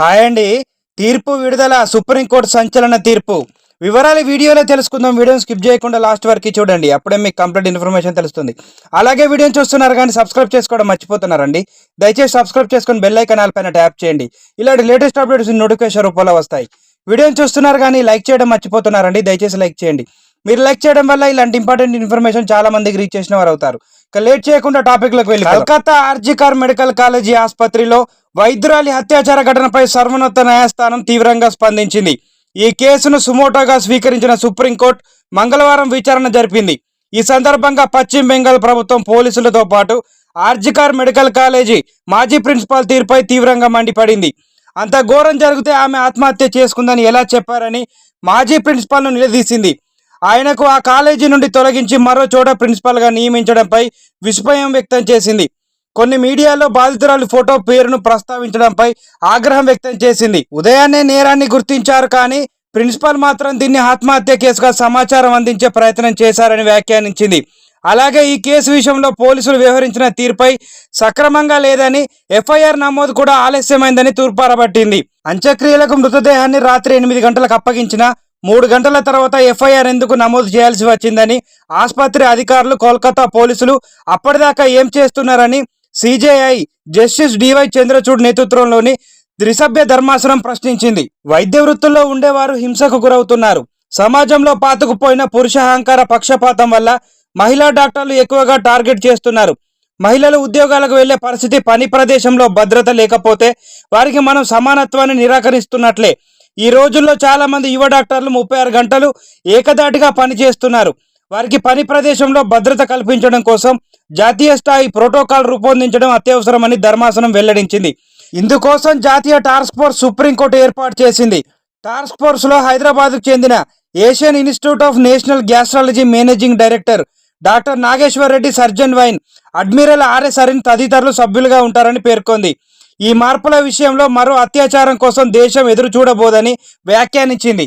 Hi అండి. తీర్పు విడుదల సుప్రీంకోర్టు సంచలన తీర్పు. వివరాలు వీడియోలో తెలుసుకుందాం. వీడియోని స్కిప్ చేయకుండా లాస్ట్ వరకు చూడండి. అప్పుడే మీకు కంప్లీట్ ఇన్ఫర్మేషన్ తెలుస్తుంది. అలాగే వీడియోని చూస్తున్నారు కానీ సబ్స్క్రైబ్ చేసుకోవడం మర్చిపోతున్నారండి. దయచేసి సబ్స్క్రైబ్ చేసుకొని బెల్ ఐకాన్ పైన ట్యాప్ చేయండి. ఇలాంటి లేటెస్ట్ అప్డేట్స్ నోటిఫికేషన్ రూపంలో వస్తాయి. వీడియోని చూస్తున్నారు కానీ లైక్ చేయడం మర్చిపోతున్నారండి. దయచేసి లైక్ చేయండి. మీరు లైక్ చేయడం వల్ల ఇలాంటి ఇంపార్టెంట్ ఇన్ఫర్మేషన్ చాలా మందికి రీచ్ చేసిన వారు అవుతారు. ఇక లేట్ చేయకుండా టాపిక్లోకి వెళ్ళి కలకత్తా ఆర్జికార్ మెడికల్ కాలేజీ ఆసుపత్రిలో వైద్యురాలి అత్యాచార ఘటనపై సర్వోన్నత న్యాయస్థానం తీవ్రంగా స్పందించింది. ఈ కేసును సుమోటోగా స్వీకరించిన సుప్రీంకోర్టు మంగళవారం విచారణ జరిపింది. ఈ సందర్భంగా పశ్చిమ బెంగాల్ ప్రభుత్వం పోలీసులతో పాటు ఆర్జికార్ మెడికల్ కాలేజీ మాజీ ప్రిన్సిపాల్ తీరుపై తీవ్రంగా మండిపడింది. అంత ఘోరం జరిగితే ఆమె ఆత్మహత్య చేసుకుందని ఎలా చెప్పారని మాజీ ప్రిన్సిపాల్ను నిలదీసింది. ఆయనకు ఆ కాలేజీ నుండి తొలగించి మరో చోట ప్రిన్సిపాల్గా నియమించడంపై విస్మయం వ్యక్తం చేసింది. కొన్ని మీడియాలో బాధితురాలి ఫోటో పేరును ప్రస్తావించడంపై ఆగ్రహం వ్యక్తం చేసింది. ఉదయాన్నే నేరాన్ని గుర్తించారు కానీ ప్రిన్సిపాల్ మాత్రం దీన్ని ఆత్మహత్య కేసుగా సమాచారం అందించే ప్రయత్నం చేశారని వ్యాఖ్యానించింది. అలాగే ఈ కేసు విషయంలో పోలీసులు వ్యవహరించిన తీరుపై సక్రమంగా లేదని ఎఫ్ఐఆర్ నమోదు కూడా ఆలస్యమైందని తూర్పారబట్టింది. అంత్యక్రియలకు మృతదేహాన్ని రాత్రి ఎనిమిది గంటలకు అప్పగించిన మూడు గంటల తర్వాత ఎఫ్ఐఆర్ ఎందుకు నమోదు చేయాల్సి వచ్చిందని ఆసుపత్రి అధికారులు కోల్కతా పోలీసులు అప్పటిదాకా ఏం చేస్తున్నారని సిజేఐ జస్టిస్ డివై చంద్రచూడ్ నేతృత్వంలోని త్రిసభ్య ధర్మాసనం ప్రశ్నించింది. వైద్య వృత్తుల్లో ఉండేవారు హింసకు గురవుతున్నారు. సమాజంలో పాతుకుపోయిన పురుషాహంకార పక్షపాతం వల్ల మహిళా డాక్టర్లు ఎక్కువగా టార్గెట్ చేస్తున్నారు. మహిళలు ఉద్యోగాలకు వెళ్ళే పరిస్థితి పని ప్రదేశంలో భద్రత లేకపోతే వారికి మనం సమానత్వాన్ని నిరాకరిస్తున్నట్లే. ఈ రోజుల్లో చాలామంది యువ డాక్టర్లు ముప్పై ఆరు గంటలు ఏకదాటిగా పనిచేస్తున్నారు వారికి పని ప్రదేశంలో భద్రత కల్పించడం కోసం జాతీయ స్థాయి ప్రోటోకాల్ రూపొందించడం అత్యవసరమని ధర్మాసనం వెల్లడించింది. ఇందుకోసం జాతీయ టాస్క్ ఫోర్స్ సుప్రీంకోర్టు ఏర్పాటు చేసింది. టాస్క్ ఫోర్స్లో హైదరాబాద్కు చెందిన Asian institute of national gastroenterology managing director doctor Nageshwar Reddy surgeon vice admiral RS Arin తదితరులు సభ్యులుగా ఉంటారని పేర్కొంది. ఈ మార్పుల విషయంలో మరో అత్యాచారం కోసం దేశం ఎదురు చూడబోదని వ్యాఖ్యానించింది.